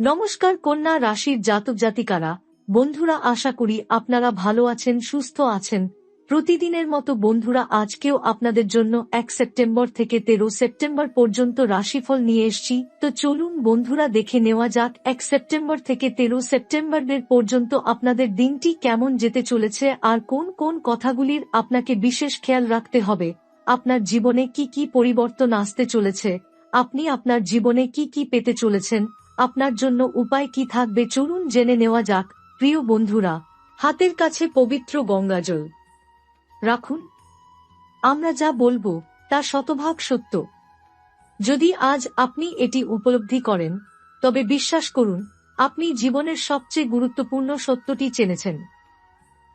নমস্কার কন্যা রাশির জাতক জাতিকারা, বন্ধুরা আশা করি আপনারা ভালো আছেন, সুস্থ আছেন। প্রতিদিনের মতো বন্ধুরা আজকেও আপনাদের জন্য এক সেপ্টেম্বর থেকে তেরো সেপ্টেম্বর পর্যন্ত রাশিফল নিয়ে এসছি। তো চলুন বন্ধুরা দেখে নেওয়া যাক, এক সেপ্টেম্বর থেকে তেরো সেপ্টেম্বরের পর্যন্ত আপনাদের দিনটি কেমন যেতে চলেছে আর কোন কোন কথাগুলির আপনাকে বিশেষ খেয়াল রাখতে হবে। আপনার জীবনে কি কি পরিবর্তন আসতে চলেছে? আপনি আপনার জীবনে কি কি পেতে চলেছেন? আপনার জন্য উপায় কি থাকবে চলুন জেনে নেওয়া যাক, প্রিয় বন্ধুরা। হাতের কাছে পবিত্র গঙ্গাজল। রাখুন। আমরা যা বলব, তা শতভাগ সত্য। যদি আজ আপনি এটি উপলব্ধি করেন, তবে বিশ্বাস করুন, আপনি জীবনের সবচেয়ে গুরুত্বপূর্ণ সত্যটি চেনেছেন।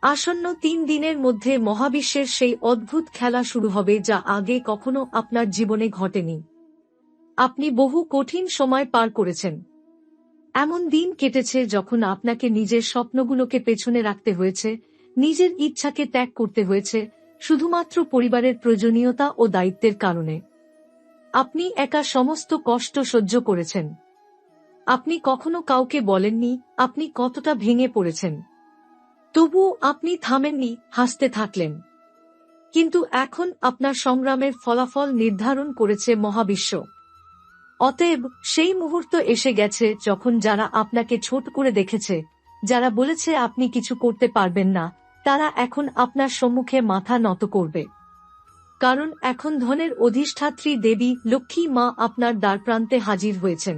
আসন্ন তিন দিনের মধ্যে মহাবিশ্বের সেই অদ্ভুত খেলা শুরু হবে যা আগে কখনো আপনার জীবনে ঘটেনি। আপনি বহু কঠিন সময় পার করেছেন। এমন দিন কেটেছে যখন আপনাকে নিজের স্বপ্নগুলোকে পেছনে রাখতে হয়েছে, নিজের ইচ্ছাকে ত্যাগ করতে হয়েছে, শুধুমাত্র পরিবারের প্রয়োজনীয়তা ও দায়িত্বের কারণে। আপনি একা সমস্ত কষ্ট সহ্য করেছেন। আপনি কখনো কাউকে বলেননি, আপনি কতটা ভেঙে পড়েছেন। তবুও আপনি থামেননি, হাসতে থাকলেন। কিন্তু এখন আপনার সংগ্রামের ফলাফল নির্ধারণ করেছে মহাবিশ্ব। অতএব সেই মুহূর্ত এসে গেছে যখন যারা আপনাকে ছোট করে দেখেছে, যারা বলেছে আপনি কিছু করতে পারবেন না, তারা এখন আপনার সম্মুখে মাথা নত করবে। কারণ এখন ধনের অধিষ্ঠাত্রী দেবী লক্ষ্মী মা আপনার দ্বারপ্রান্তে হাজির হয়েছেন।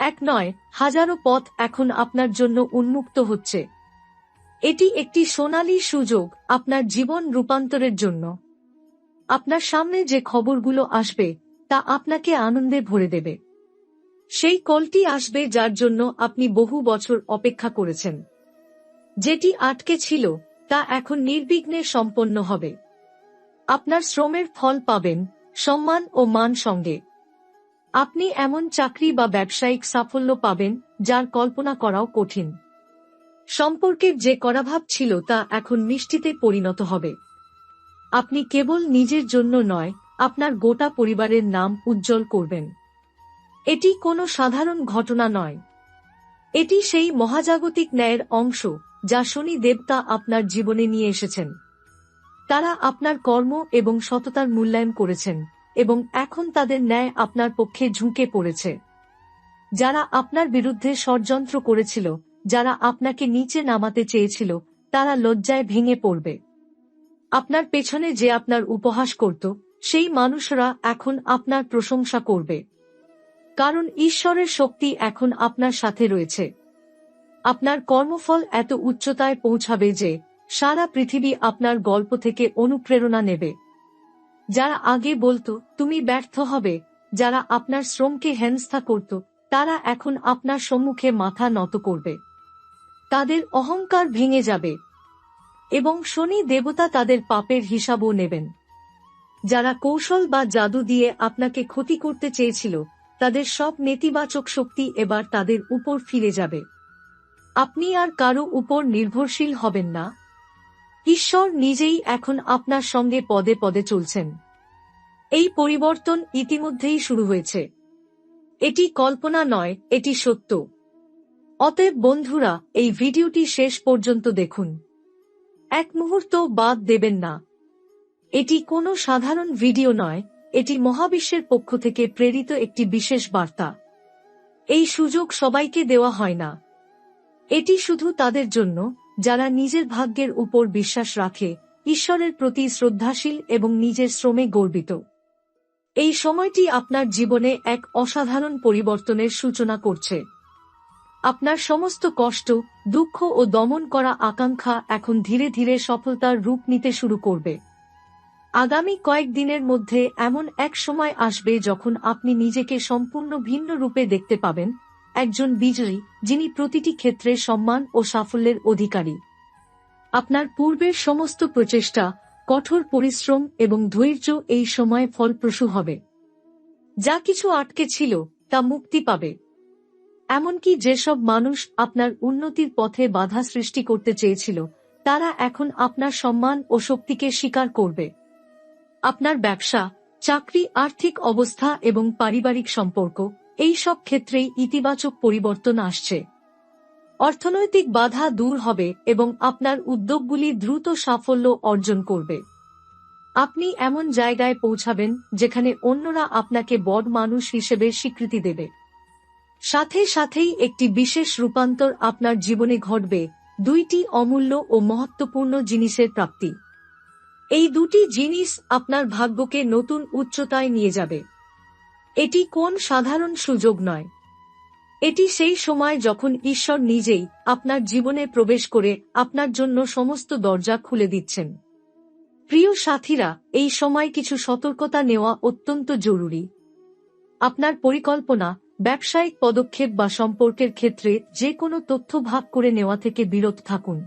এক নয়, হাজারো পথ এখন আপনার জন্য উন্মুক্ত হচ্ছে। এটি একটি সোনালী সুযোগ আপনার জীবন রূপান্তরের জন্য। আপনার সামনে যে খবরগুলো আসবে তা আপনাকে আনন্দে ভরে দেবে। সেই কলটি আসবে যার জন্য আপনি বহু বছর অপেক্ষা করেছেন। যেটি আটকে ছিল, তা এখন নির্বিঘ্নে সম্পন্ন হবে। আপনার শ্রমের ফল পাবেন, সম্মান ও মান সঙ্গে। আপনি এমন চাকরি বা ব্যবসায়িক সাফল্য পাবেন, যার কল্পনা করাও কঠিন। সম্পর্কের যে করাভাব ছিল তা এখন মিষ্টিতে পরিণত হবে। আপনি কেবল নিজের জন্য নয় আপনার গোটা পরিবারের নাম উজ্জ্বল করবেন। এটি কোনো সাধারণ ঘটনা নয়। এটি সেই মহাজাগতিক ন্যায়ের অংশ যা শনি দেবতা আপনার জীবনে নিয়ে এসেছেন। তারা আপনার কর্ম এবং সততার মূল্যায়ন করেছেন এবং এখন তাদের ন্যায় আপনার পক্ষে ঝুঁকে পড়েছে। যারা আপনার বিরুদ্ধে ষড়যন্ত্র করেছিল, যারা আপনাকে নিচে নামাতে চেয়েছিল, তারা লজ্জায় ভেঙে পড়বে। আপনার পেছনে যে আপনার উপহাস করত সেই মানুষরা এখন আপনার প্রশংসা করবে। কারণ ঈশ্বরের শক্তি এখন আপনার সাথে রয়েছে। আপনার কর্মফল এত উচ্চতায় পৌঁছাবে যে সারা পৃথিবী আপনার গল্প থেকে অনুপ্রেরণা নেবে। যারা আগে বলতো, তুমি ব্যর্থ হবে। যারা আপনার শ্রমকে হেনস্থা করত, তারা এখন আপনার সম্মুখে মাথা নত করবে। তাদের অহংকার ভেঙে যাবে। এবং শনি দেবতা তাদের পাপের হিসাবও নেবেন। যারা কৌশল বা জাদু দিয়ে আপনাকে ক্ষতি করতে চেয়েছিল, তাদের সব নেতিবাচক শক্তি এবার তাদের উপর ফিরে যাবে। আপনি আর কারও উপর নির্ভরশীল হবেন না। ঈশ্বর নিজেই এখন আপনার সঙ্গে পদে পদে চলছেন। এই পরিবর্তন ইতিমধ্যেই শুরু হয়েছে। এটি কল্পনা নয়, এটি সত্য। অতএব বন্ধুরা, এই ভিডিওটি শেষ পর্যন্ত দেখুন। এক মুহূর্ত বাদ দেবেন না। এটি কোনো সাধারণ ভিডিও নয়, এটি মহাবিশ্বের পক্ষ থেকে প্রেরিত একটি বিশেষ বার্তা। এই সুযোগ সবাইকে দেওয়া হয় না। এটি শুধু তাদের জন্য, যারা নিজের ভাগ্যের উপর বিশ্বাস রাখে, ঈশ্বরের প্রতি শ্রদ্ধাশীল এবং নিজের শ্রমে গর্বিত। এই সময়টি আপনার জীবনে এক অসাধারণ পরিবর্তনের সূচনা করছে। আপনার সমস্ত কষ্ট, দুঃখ ও দমন করা আকাঙ্ক্ষা এখন ধীরে ধীরে সফলতার রূপ নিতে শুরু করবে। আগামী কয়েকদিনের মধ্যে এমন এক সময় আসবে যখন আপনি নিজেকে সম্পূর্ণ ভিন্ন রূপে দেখতে পাবেন, একজন বিজয়ী, যিনি প্রতিটি ক্ষেত্রে সম্মান ও সাফল্যের অধিকারী। আপনার পূর্বের সমস্ত প্রচেষ্টা, কঠোর পরিশ্রম এবং ধৈর্য এই সময় ফলপ্রসূ হবে। যা কিছু আটকে ছিল, তা মুক্তি পাবে। এমনকি যেসব মানুষ আপনার উন্নতির পথে বাধা সৃষ্টি করতে চেয়েছিল, তারা এখন আপনার সম্মান ও শক্তিকে স্বীকার করবে। আপনার ব্যবসা, চাকরি, আর্থিক অবস্থা এবং পারিবারিক সম্পর্ক, এই সব ক্ষেত্রেই ইতিবাচক পরিবর্তন আসছে। অর্থনৈতিক বাধা দূর হবে এবং আপনার উদ্যোগগুলি দ্রুত সাফল্য অর্জন করবে। আপনি এমন জায়গায় পৌঁছাবেন যেখানে অন্যরা আপনাকে বড় মানুষ হিসেবে স্বীকৃতি দেবে। সাথে সাথেই একটি বিশেষ রূপান্তর আপনার জীবনে ঘটবে, দুইটি অমূল্য ও মহত্বপূর্ণ জিনিসের প্রাপ্তি। এই দুটি জিনিস আপনার ভাগ্যকে নতুন উচ্চতায় নিয়ে যাবে। এটি কোন সাধারণ সুযোগ নয়। এটি সেই সময় যখন ঈশ্বর নিজেই আপনার জীবনে প্রবেশ করে আপনার জন্য সমস্ত দরজা খুলে দিচ্ছেন। প্রিয় সাথীরা, এই সময় কিছু সতর্কতা নেওয়া অত্যন্ত জরুরি। আপনার পরিকল্পনা, ব্যবসায়িক পদক্ষেপ বা সম্পর্কের ক্ষেত্রে যে কোনো তথ্য ভাগ করে নেওয়া থেকে বিরত থাকুন।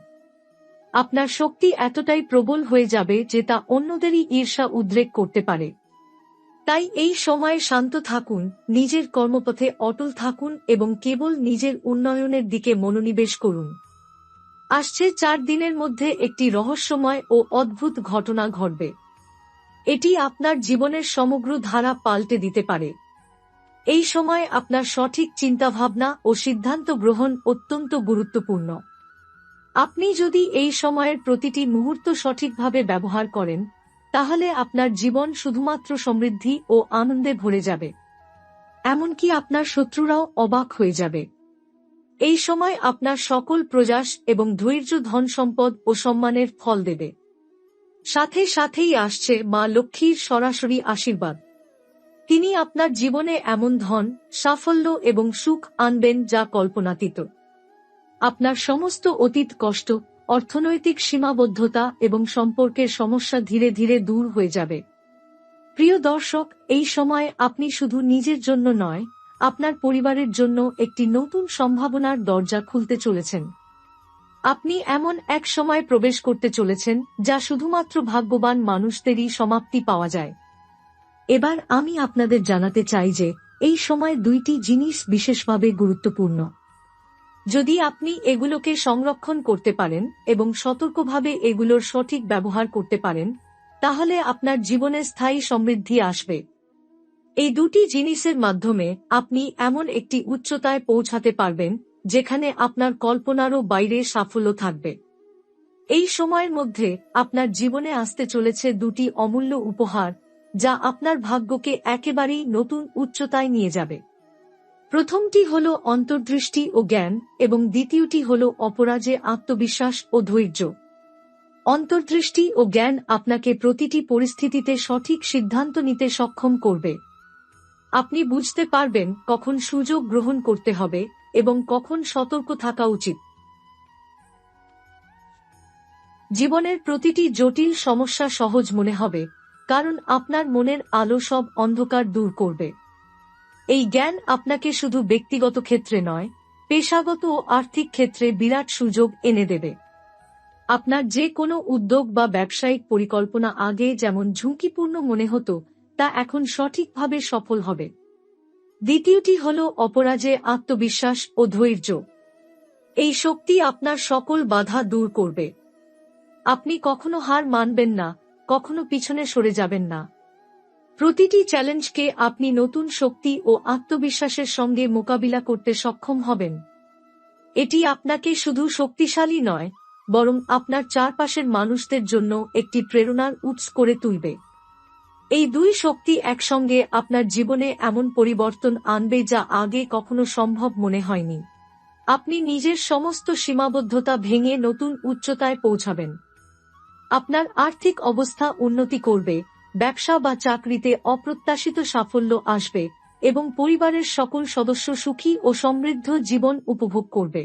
আপনার শক্তি এতটাই প্রবল হয়ে যাবে যে তা অন্যদেরই ঈর্ষা উদ্রেক করতে পারে। তাই এই সময়ে শান্ত থাকুন, নিজের কর্মপথে অটল থাকুন এবং কেবল নিজের উন্নয়নের দিকে মনোনিবেশ করুন। আসছে চার দিনের মধ্যে একটি রহস্যময় ও অদ্ভুত ঘটনা ঘটবে। এটি আপনার জীবনের সমগ্র ধারা পাল্টে দিতে পারে। এই সময় আপনার সঠিক চিন্তাভাবনা ও সিদ্ধান্ত গ্রহণ অত্যন্ত গুরুত্বপূর্ণ। আপনি যদি এই সময়ের প্রতিটি মুহূর্ত সঠিকভাবে ব্যবহার করেন, তাহলে আপনার জীবন শুধুমাত্র সমৃদ্ধি ও আনন্দে ভরে যাবে। এমনকি আপনার শত্রুরাও অবাক হয়ে যাবে। এই সময় আপনার সকল প্রয়াস এবং ধৈর্য ধন সম্পদ ও সম্মানের ফল দেবে। সাথে সাথেই আসছে মা লক্ষ্মীর সরাসরি আশীর্বাদ। তিনি আপনার জীবনে এমন ধন, সাফল্য এবং সুখ আনবেন যা কল্পনাতীত। আপনার সমস্ত অতীত কষ্ট, অর্থনৈতিক সীমাবদ্ধতা এবং সম্পর্কের সমস্যা ধীরে ধীরে দূর হয়ে যাবে। প্রিয় দর্শক, এই সময় আপনি শুধু নিজের জন্য নয়, আপনার পরিবারের জন্য একটি নতুন সম্ভাবনার দরজা খুলতে চলেছেন। আপনি এমন এক সময় প্রবেশ করতে চলেছেন, যা শুধুমাত্র ভাগ্যবান মানুষদেরই সমাপ্তি পাওয়া যায়। এবার আমি আপনাদের জানাতে চাই যে, এই সময় দুইটি জিনিস বিশেষভাবে গুরুত্বপূর্ণ। যদি আপনি এগুলোকে সংরক্ষণ করতে পারেন এবং সতর্কভাবে এগুলোর সঠিক ব্যবহার করতে পারেন, তাহলে আপনার জীবনে স্থায়ী সমৃদ্ধি আসবে। এই দুটি জিনিসের মাধ্যমে আপনি এমন একটি উচ্চতায় পৌঁছাতে পারবেন, যেখানে আপনার কল্পনারও বাইরে সাফল্য থাকবে। এই সময়ের মধ্যে আপনার জীবনে আসতে চলেছে দুটি অমূল্য উপহার, যা আপনার ভাগ্যকে একেবারেই নতুন উচ্চতায় নিয়ে যাবে। প্রথমটি হল অন্তর্দৃষ্টি ও জ্ঞান, এবং দ্বিতীয়টি হল অপরাজে আত্মবিশ্বাস ও ধৈর্য। অন্তর্দৃষ্টি ও জ্ঞান আপনাকে প্রতিটি পরিস্থিতিতে সঠিক সিদ্ধান্ত নিতে সক্ষম করবে। আপনি বুঝতে পারবেন কখন সুযোগ গ্রহণ করতে হবে এবং কখন সতর্ক থাকা উচিত। জীবনের প্রতিটি জটিল সমস্যা সহজ মনে হবে, কারণ আপনার মনের আলো সব অন্ধকার দূর করবে। এই জ্ঞান আপনাকে শুধু ব্যক্তিগত ক্ষেত্রে নয়, পেশাগত ও আর্থিক ক্ষেত্রে বিরাট সুযোগ এনে দেবে। আপনার যে কোনো উদ্যোগ বা ব্যবসায়িক পরিকল্পনা আগে যেমন ঝুঁকিপূর্ণ মনে হতো, তা এখন সঠিকভাবে সফল হবে। দ্বিতীয়টি হল অপরাজে আত্মবিশ্বাস ও ধৈর্য। এই শক্তি আপনার সকল বাধা দূর করবে। আপনি কখনো হার মানবেন না, কখনো পিছনে সরে যাবেন না। প্রতিটি চ্যালেঞ্জকে আপনি নতুন শক্তি ও আত্মবিশ্বাসের সঙ্গে মোকাবিলা করতে সক্ষম হবেন। এটি আপনাকে শুধু শক্তিশালী নয়, বরং আপনার চারপাশের মানুষদের জন্য একটি প্রেরণার উৎস করে তুলবে। এই দুই শক্তি একসঙ্গে আপনার জীবনে এমন পরিবর্তন আনবে যা আগে কখনো সম্ভব মনে হয়নি। আপনি নিজের সমস্ত সীমাবদ্ধতা ভেঙে নতুন উচ্চতায় পৌঁছাবেন। আপনার আর্থিক অবস্থা উন্নতি করবে ব্যবসা বা চাকরিতে অপ্রত্যাশিত সাফল্য আসবে এবং পরিবারের সকল সদস্য সুখী ও সমৃদ্ধ জীবন উপভোগ করবে।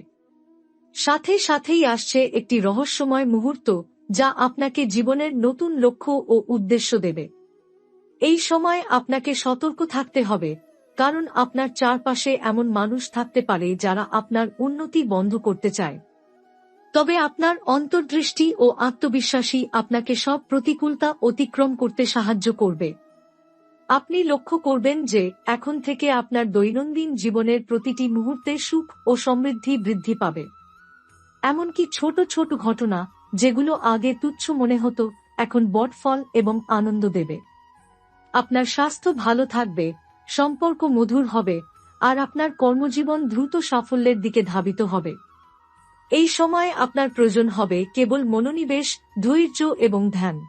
সাথে সাথেই আসছে একটি রহস্যময় মুহূর্ত যা আপনাকে জীবনের নতুন লক্ষ্য ও উদ্দেশ্য দেবে। এই সময় আপনাকে সতর্ক থাকতে হবে, কারণ আপনার চারপাশে এমন মানুষ থাকতে পারে যারা আপনার উন্নতি বন্ধ করতে চায়। তবে আপনার অন্তর্দৃষ্টি ও আত্মবিশ্বাসী আপনাকে সব প্রতিকূলতা অতিক্রম করতে সাহায্য করবে। আপনি লক্ষ্য করবেন যে, এখন থেকে আপনার দৈনন্দিন জীবনের প্রতিটি মুহূর্তে সুখ ও সমৃদ্ধি বৃদ্ধি পাবে। এমনকি ছোট ছোট ঘটনা, যেগুলো আগে তুচ্ছ মনে হতো, এখন বটফল এবং আনন্দ দেবে। আপনার স্বাস্থ্য ভালো থাকবে, সম্পর্ক মধুর হবে, আর আপনার কর্মজীবন দ্রুত সাফল্যের দিকে ধাবিত হবে। এই সময় আপনার প্রয়োজন হবে কেবল মনোনিবেশ, ধৈর্য এবং ধ্যান।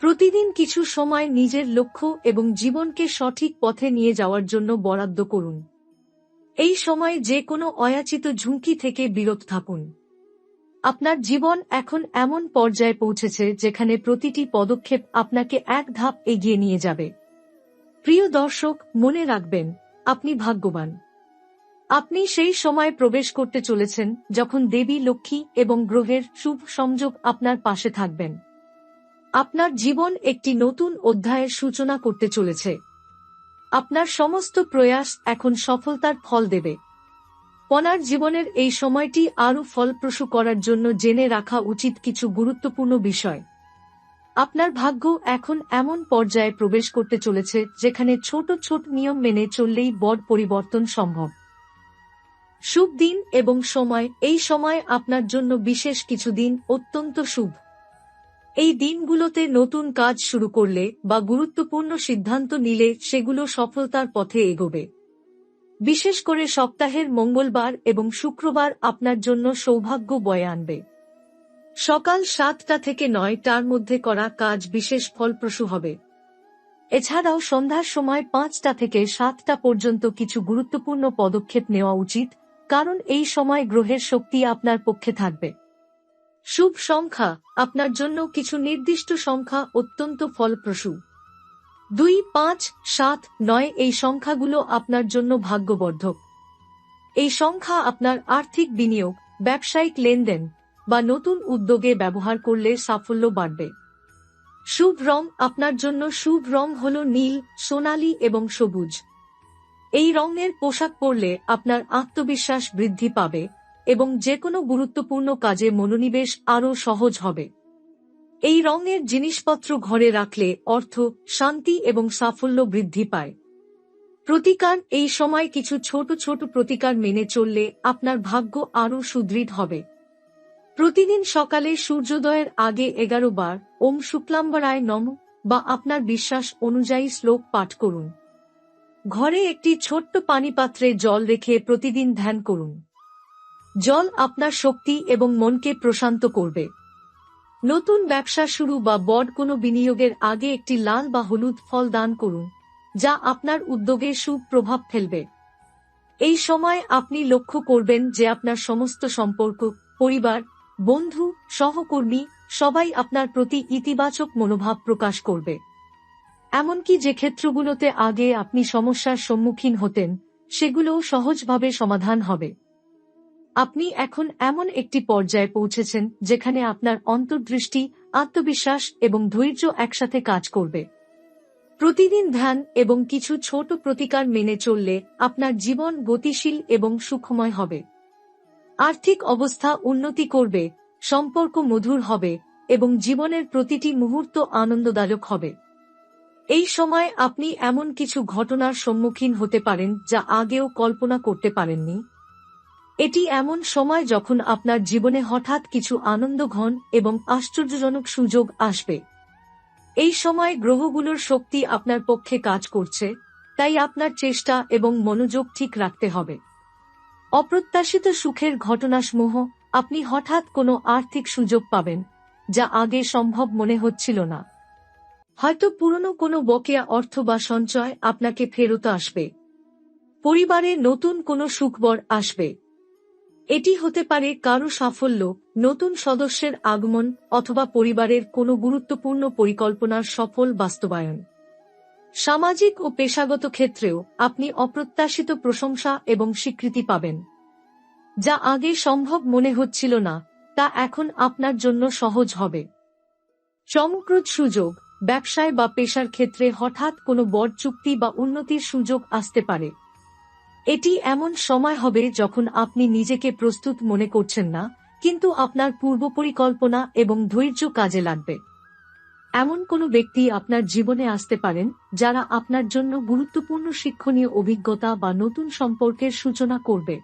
প্রতিদিন কিছু সময় নিজের লক্ষ্য এবং জীবনকে সঠিক পথে নিয়ে যাওয়ার জন্য বরাদ্দ করুন। এই সময় যে কোনো অয়াচিত ঝুঁকি থেকে বিরত থাকুন। আপনার জীবন এখন এমন পর্যায়ে পৌঁছেছে যেখানে প্রতিটি পদক্ষেপ আপনাকে এক ধাপ এগিয়ে নিয়ে যাবে। প্রিয় দর্শক, মনে রাখবেন, আপনি ভাগ্যবান। আপনি সেই সময় প্রবেশ করতে চলেছেন যখন দেবী, লক্ষ্মী এবং গ্রহের শুভ সংযোগ আপনার পাশে থাকবেন। আপনার জীবন একটি নতুন অধ্যায়ের সূচনা করতে চলেছে। আপনার সমস্ত প্রয়াস এখন সফলতার ফল দেবে। পনার জীবনের এই সময়টি আরও ফলপ্রসূ করার জন্য জেনে রাখা উচিত কিছু গুরুত্বপূর্ণ বিষয়। আপনার ভাগ্য এখন এমন পর্যায়ে প্রবেশ করতে চলেছে যেখানে ছোট ছোট নিয়ম মেনে চললেই বড় পরিবর্তন সম্ভব। শুভ দিন এবং সময়, এই সময় আপনার জন্য বিশেষ কিছু দিন অত্যন্ত শুভ। এই দিনগুলোতে নতুন কাজ শুরু করলে বা গুরুত্বপূর্ণ সিদ্ধান্ত নিলে সেগুলো সফলতার পথে এগোবে। বিশেষ করে সপ্তাহের মঙ্গলবার এবং শুক্রবার আপনার জন্য সৌভাগ্য বয়ে আনবে। সকাল সাতটা থেকে নয়টার মধ্যে করা কাজ বিশেষ ফলপ্রসূ হবে। এছাড়াও সন্ধ্যার সময় পাঁচটা থেকে সাতটা পর্যন্ত কিছু গুরুত্বপূর্ণ পদক্ষেপ নেওয়া উচিত কারণ এই সময় গ্রহের শক্তি আপনার পক্ষে থাকবে। শুভ সংখ্যা, আপনার জন্য কিছু নির্দিষ্ট সংখ্যা অত্যন্ত ফলপ্রসূ। দুই, পাঁচ, সাত, নয়, এই সংখ্যাগুলো আপনার জন্য ভাগ্যবর্ধক। এই সংখ্যা আপনার আর্থিক বিনিয়োগ, ব্যবসায়িক লেনদেন বা নতুন উদ্যোগে ব্যবহার করলে সাফল্য বাড়বে। শুভ রং, আপনার জন্য শুভ রং হল নীল, সোনালী এবং সবুজ। এই রঙের পোশাক পরলে আপনার আত্মবিশ্বাস বৃদ্ধি পাবে এবং যে কোনো গুরুত্বপূর্ণ কাজে মনোনিবেশ আরও সহজ হবে। এই রঙের জিনিসপত্র ঘরে রাখলে অর্থ, শান্তি এবং সাফল্য বৃদ্ধি পায়। প্রতিকার, এই সময় কিছু ছোট ছোট প্রতিকার মেনে চললে আপনার ভাগ্য আরও সুদৃঢ় হবে। প্রতিদিন সকালে সূর্যোদয়ের আগে এগারো বার ওম শুক্লাম্বরায় নম বা আপনার বিশ্বাস অনুযায়ী শ্লোক পাঠ করুন। ঘরে একটি ছোট্ট পানিপাত্রে জল রেখে প্রতিদিন ধ্যান করুন। জল আপনার শক্তি এবং মনকে প্রশান্ত করবে। নতুন ব্যবসা শুরু বা বড় কোনো বিনিয়োগের আগে একটি লাল বা হলুদ ফল দান করুন, যা আপনার উদ্যোগে সুপ্রভাব ফেলবে। এই সময় আপনি লক্ষ্য করবেন যে আপনার সমস্ত সম্পর্ক, পরিবার, বন্ধু, সহকর্মী সবাই আপনার প্রতি ইতিবাচক মনোভাব প্রকাশ করবে। এমনকি যে ক্ষেত্রগুলোতে আগে আপনি সমস্যার সম্মুখীন হতেন, সেগুলোও সহজভাবে সমাধান হবে। আপনি এখন এমন একটি পর্যায়ে পৌঁছেছেন, যেখানে আপনার অন্তর্দৃষ্টি, আত্মবিশ্বাস এবং ধৈর্য একসাথে কাজ করবে। প্রতিদিন ধ্যান এবং কিছু ছোট প্রতিকার মেনে চললে আপনার জীবন গতিশীল এবং সুখময় হবে। আর্থিক অবস্থা উন্নতি করবে, সম্পর্ক মধুর হবে এবং জীবনের প্রতিটি মুহূর্ত আনন্দদায়ক হবে। এই সময় আপনি এমন কিছু ঘটনার সম্মুখীন হতে পারেন যা আগেও কল্পনা করতে পারেননি। এটি এমন সময় যখন আপনার জীবনে হঠাৎ কিছু আনন্দ ঘন এবং আশ্চর্যজনক সুযোগ আসবে। এই সময় গ্রহগুলোর শক্তি আপনার পক্ষে কাজ করছে, তাই আপনার চেষ্টা এবং মনোযোগ ঠিক রাখতে হবে। অপ্রত্যাশিত সুখের ঘটনাসমূহ, আপনি হঠাৎ কোনো আর্থিক সুযোগ পাবেন, যা আগে সম্ভব মনে হচ্ছিল না। হয়তো পুরনো কোনো বকেয়া অর্থ বা সঞ্চয় আপনাকে ফেরত আসবে। পরিবারে নতুন কোনো সুখবর আসবে। এটি হতে পারে কারও সাফল্য, নতুন সদস্যের আগমন অথবা পরিবারের কোনো গুরুত্বপূর্ণ পরিকল্পনার সফল বাস্তবায়ন। সামাজিক ও পেশাগত ক্ষেত্রেও আপনি অপ্রত্যাশিত প্রশংসা এবং স্বীকৃতি পাবেন। যা আগে সম্ভব মনে হচ্ছিল না, তা এখন আপনার জন্য সহজ হবে। চমকপ্রদ সুযোগ। ব্যবসায় বা পেশার ক্ষেত্রে হঠাৎ কোনো বড় চুক্তি বা উন্নতির সুযোগ আসতে পারে। এটি এমন সময় হবে যখন আপনি নিজেকে প্রস্তুত মনে করছেন না, কিন্তু আপনার পূর্ব পরিকল্পনা এবং ধৈর্য কাজে লাগবে। এমন কোনো ব্যক্তি আপনার জীবনে আসতে পারেন, যারা আপনার জন্য গুরুত্বপূর্ণ শিক্ষণীয় অভিজ্ঞতা বা নতুন সম্পর্কের সূচনা করবে।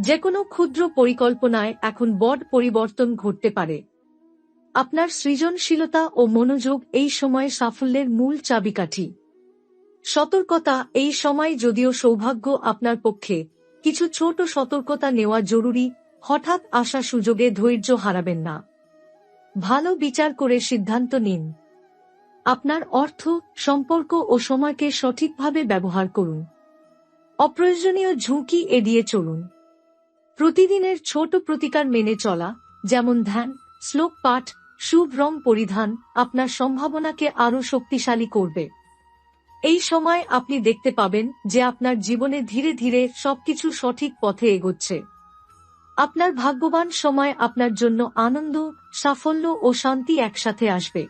যে কোনো ক্ষুদ্র পরিকল্পনায় এখন বড় পরিবর্তন ঘটতে পারে। আপনার সৃজনশীলতা ও মনোযোগ এই সময়ে সাফল্যের মূল চাবিকাঠি। সতর্কতা এই সময় যদিও সৌভাগ্য আপনার পক্ষে, কিছু ছোট সতর্কতা নেওয়া জরুরি, হঠাৎ আসা সুযোগে ধৈর্য হারাবেন না। ভালো বিচার করে সিদ্ধান্ত নিন। আপনার অর্থ, সম্পর্ক ও সময়কে সঠিকভাবে ব্যবহার করুন। অপ্রয়োজনীয় ঝুঁকি এড়িয়ে চলুন। প্রতিদিনের ছোট প্রতিকার মেনে চলা, যেমন ধ্যান, শ্লোক পাঠ শুভ রং পরিধান আপনার সম্ভাবনাকে আরও শক্তিশালী করবে। এই সময় আপনি দেখতে পাবেন যে আপনার জীবনে ধীরে ধীরে সবকিছু সঠিক পথে এগোচ্ছে। আপনার ভাগ্যবান সময় আপনার জন্য আনন্দ, সাফল্য ও শান্তি একসাথে আসবে।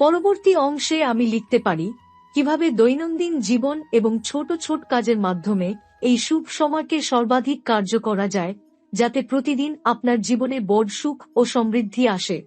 পরবর্তী অংশে আমি লিখতে পারি, কীভাবে দৈনন্দিন জীবন এবং ছোট ছোট কাজের মাধ্যমে এই শুভ সময়কে সর্বাধিক কার্য করা যায়, যাতে প্রতিদিন আপনার জীবনে বড় সুখ ও সমৃদ্ধি আসে।